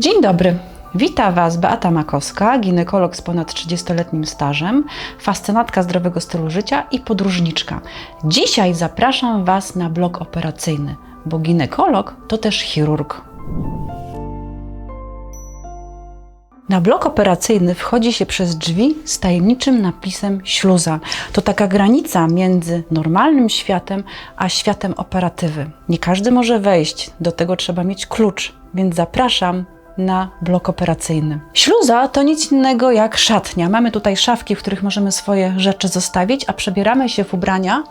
Dzień dobry. Wita Was Beata Makowska, ginekolog z ponad 30-letnim stażem, fascynatka zdrowego stylu życia i podróżniczka. Dzisiaj zapraszam Was na blok operacyjny, bo ginekolog to też chirurg. Na blok operacyjny wchodzi się przez drzwi z tajemniczym napisem śluza. To taka granica między normalnym światem a światem operatywy. Nie każdy może wejść, do tego trzeba mieć klucz, więc zapraszam na blok operacyjny. Śluza to nic innego jak szatnia. Mamy tutaj szafki, w których możemy swoje rzeczy zostawić, a przebieramy się w ubrania,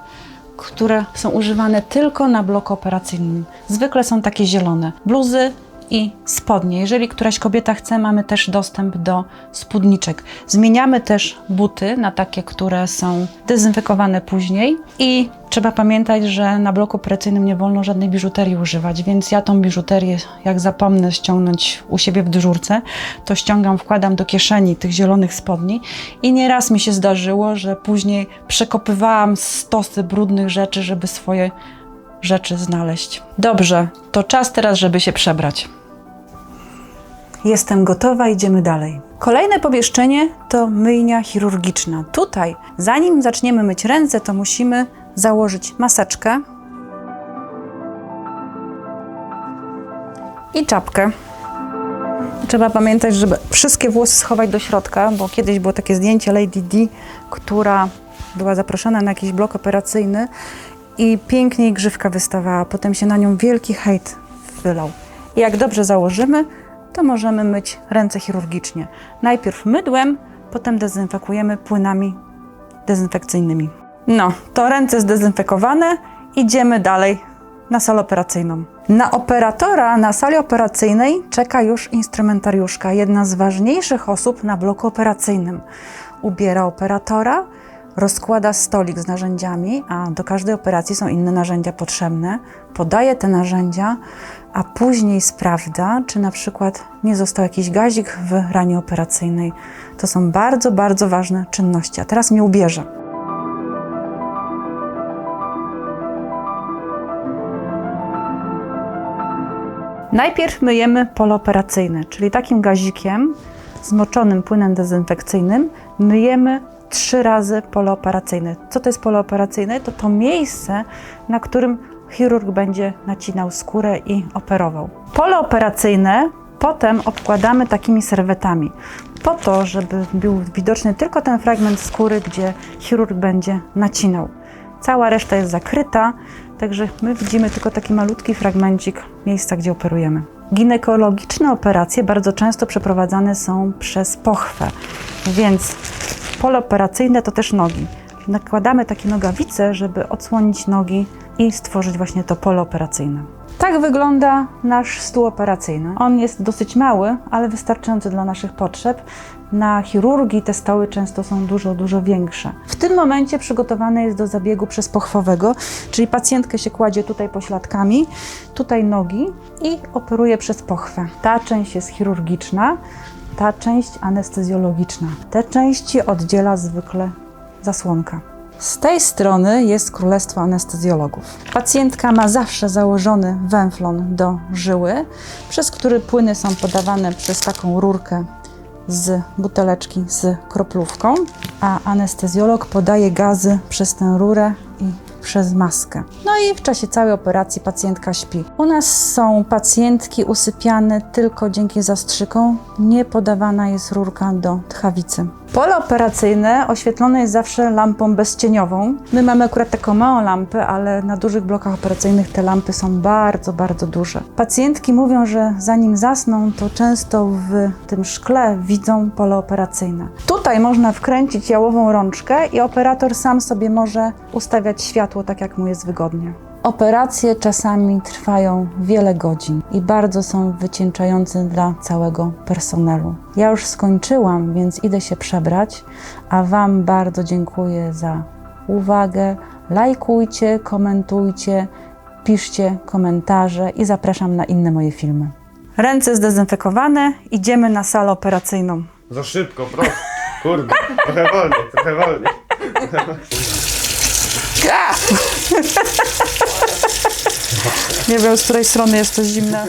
które są używane tylko na bloku operacyjnym. Zwykle są takie zielone. Bluzy i spodnie. Jeżeli któraś kobieta chce, mamy też dostęp do spódniczek. Zmieniamy też buty na takie, które są dezynfekowane później i trzeba pamiętać, że na bloku operacyjnym nie wolno żadnej biżuterii używać, więc ja tą biżuterię, jak zapomnę ściągnąć u siebie w dyżurce, to ściągam, wkładam do kieszeni tych zielonych spodni i nieraz mi się zdarzyło, że później przekopywałam stosy brudnych rzeczy, żeby swoje rzeczy znaleźć. Dobrze, to czas teraz, żeby się przebrać. Jestem gotowa, idziemy dalej. Kolejne pomieszczenie to myjnia chirurgiczna. Tutaj, zanim zaczniemy myć ręce, to musimy założyć maseczkę i czapkę. Trzeba pamiętać, żeby wszystkie włosy schować do środka, bo kiedyś było takie zdjęcie Lady D, która była zaproszona na jakiś blok operacyjny i pięknie grzywka wystawała. Potem się na nią wielki hejt wylał. I jak dobrze założymy, to możemy myć ręce chirurgicznie. Najpierw mydłem, potem dezynfekujemy płynami dezynfekcyjnymi. No, to ręce zdezynfekowane, idziemy dalej na salę operacyjną. Na operatora na sali operacyjnej czeka już instrumentariuszka, jedna z ważniejszych osób na bloku operacyjnym. Ubiera operatora, rozkłada stolik z narzędziami, a do każdej operacji są inne narzędzia potrzebne, podaje te narzędzia, a później sprawdza, czy na przykład nie został jakiś gazik w ranie operacyjnej. To są bardzo, bardzo ważne czynności. A teraz mnie ubierze. Najpierw myjemy pole operacyjne, czyli takim gazikiem zmoczonym płynem dezynfekcyjnym myjemy trzy razy pole operacyjne. Co to jest pole operacyjne? To to miejsce, na którym chirurg będzie nacinał skórę i operował. Pole operacyjne potem obkładamy takimi serwetami, po to, żeby był widoczny tylko ten fragment skóry, gdzie chirurg będzie nacinał. Cała reszta jest zakryta, także my widzimy tylko taki malutki fragmencik miejsca, gdzie operujemy. Ginekologiczne operacje bardzo często przeprowadzane są przez pochwę, więc pole operacyjne to też nogi. Nakładamy takie nogawice, żeby odsłonić nogi i stworzyć właśnie to pole operacyjne. Tak wygląda nasz stół operacyjny. On jest dosyć mały, ale wystarczający dla naszych potrzeb. Na chirurgii te stoły często są dużo, dużo większe. W tym momencie przygotowany jest do zabiegu przez pochwowego, czyli pacjentkę się kładzie tutaj pośladkami, tutaj nogi i operuje przez pochwę. Ta część jest chirurgiczna, ta część anestezjologiczna. Te części oddziela zwykle zasłonka. Z tej strony jest królestwo anestezjologów. Pacjentka ma zawsze założony węflon do żyły, przez który płyny są podawane przez taką rurkę z buteleczki z kroplówką, a anestezjolog podaje gazy przez tę rurę i przez maskę. No i w czasie całej operacji pacjentka śpi. U nas są pacjentki usypiane tylko dzięki zastrzykom, nie podawana jest rurka do tchawicy. Pole operacyjne oświetlone jest zawsze lampą bezcieniową. My mamy akurat taką małą lampę, ale na dużych blokach operacyjnych te lampy są bardzo, bardzo duże. Pacjentki mówią, że zanim zasną, to często w tym szkle widzą pole operacyjne. Tutaj można wkręcić jałową rączkę i operator sam sobie może ustawiać światło tak, jak mu jest wygodnie. Operacje czasami trwają wiele godzin i bardzo są wycieńczające dla całego personelu. Ja już skończyłam, więc idę się przebrać, a Wam bardzo dziękuję za uwagę. Lajkujcie, komentujcie, piszcie komentarze i zapraszam na inne moje filmy. Ręce zdezynfekowane, idziemy na salę operacyjną. Za szybko, proszę. Kurde, trochę wolniej, trochę wolniej. Nie wiem, z której strony jest to zimne.